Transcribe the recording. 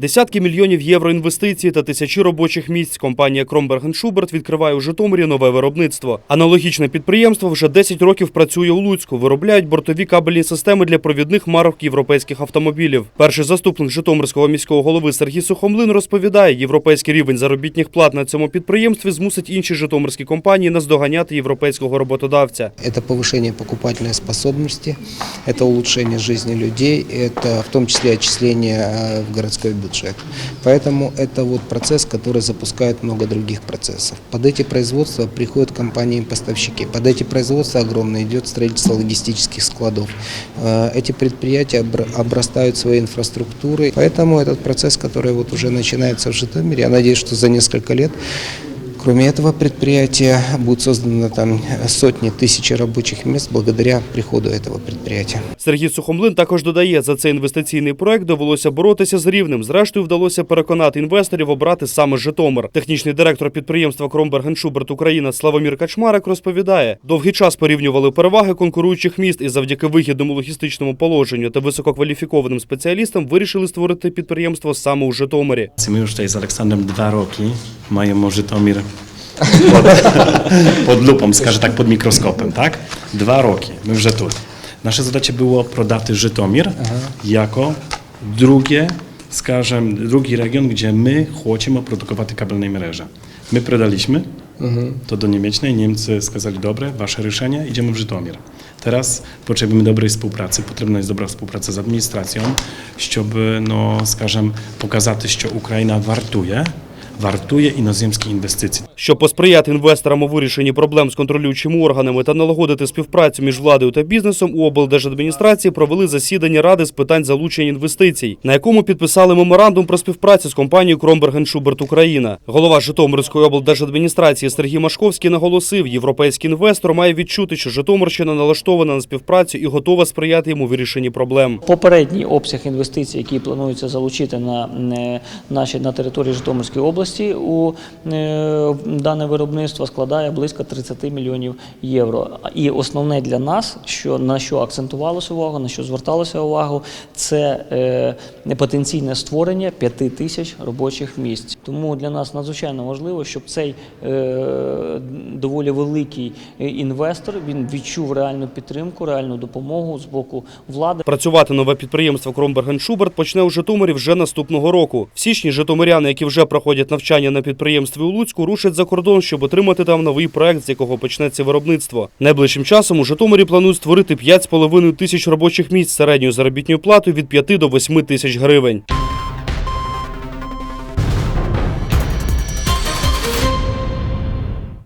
Десятки мільйонів євро інвестицій та тисячі робочих місць компанія Кромберг Шуберт відкриває у Житомирі нове виробництво. Аналогічне підприємство вже 10 років працює у Луцьку. Виробляють бортові кабельні системи для провідних марок європейських автомобілів. Перший заступник Житомирського міського голови Сергій Сухомлин розповідає, європейський рівень заробітних плат на цьому підприємстві змусить інші житомирські компанії наздоганяти європейського роботодавця. Это повышение покупательной способности, это улучшение жизни людей, это в том числе отчисление э, в городской бюджет. Поэтому это вот процесс, который запускает много других процессов. Под эти производства приходят компании-поставщики. Под эти производства огромное идет строительство логистических складов. Э, Эти предприятия обра- обрастают своей инфраструктурой. Поэтому этот процесс, который вот уже начинается в Житомире, я надеюсь, что за несколько лет Кроме этого предприятия будут созданы там сотни тысяч рабочих мест благодаря приходу этого предприятия. Сергій Сухомлин також додає, за цей інвестиційний проект довелося боротися з рівнем. Зрештою, вдалося переконати інвесторів обрати саме Житомир. Технічний директор підприємства Кромберг Шуберт Україна Славомір Качмарик розповідає, довгий час порівнювали переваги конкуруючих міст і завдяки вигідному логістичному положенню та висококваліфікованим спеціалістам вирішили створити підприємство саме у Житомирі. My już tutaj z Aleksandrem dwa roki mają Żytomir Pod, pod lupą, skażę tak pod mikroskopem, tak? Dwa roki, my w Żetuli. Nasze zadanie było Prodaty Żytomir jako drugie, skażem, drugi region, gdzie my chłocimy o produkowaty kabelnej mreże. My prodaliśmy to do Niemiecznej, Niemcy skazali dobre, wasze ryszenie, idziemy w Żytomir. Teraz potrzebujemy dobrej współpracy, potrzebna jest dobra współpraca z administracją, żeby, no, skażem, pokazaty, że Ukraina wartuje, wartuje inozemskie inwestycje. Щоб посприяти інвесторам у вирішенні проблем з контролюючими органами та налагодити співпрацю між владою та бізнесом, у облдержадміністрації провели засідання ради з питань залучення інвестицій, на якому підписали меморандум про співпрацю з компанією Кромберген Шуберт Україна. Голова Житомирської облдержадміністрації Сергій Машковський наголосив, європейський інвестор має відчути, що Житомирщина налаштована на співпрацю і готова сприяти йому вирішенні проблем. Попередній обсяг інвестицій, який планується залучити на е, наші на території Житомирської області у е, дане виробництво складає близько 30 мільйонів євро. І основне для нас, що на що акцентувалося увагу, на що зверталося увагу, це е, потенційне створення 5 тисяч робочих місць. Тому для нас надзвичайно важливо, щоб цей е, доволі великий інвестор він відчув реальну підтримку, реальну допомогу з боку влади. Працювати нове підприємство Кромберген Шуберт почне у Житомирі вже наступного року. В січні житомиряни, які вже проходять навчання на підприємстві у Луцьку, рушать за кордон, щоб отримати там новий проект, з якого почнеться виробництво. Найближчим часом у Житомирі планують створити 5,5 тисяч робочих місць середньою заробітною платою від 5 до 8 тисяч гривень.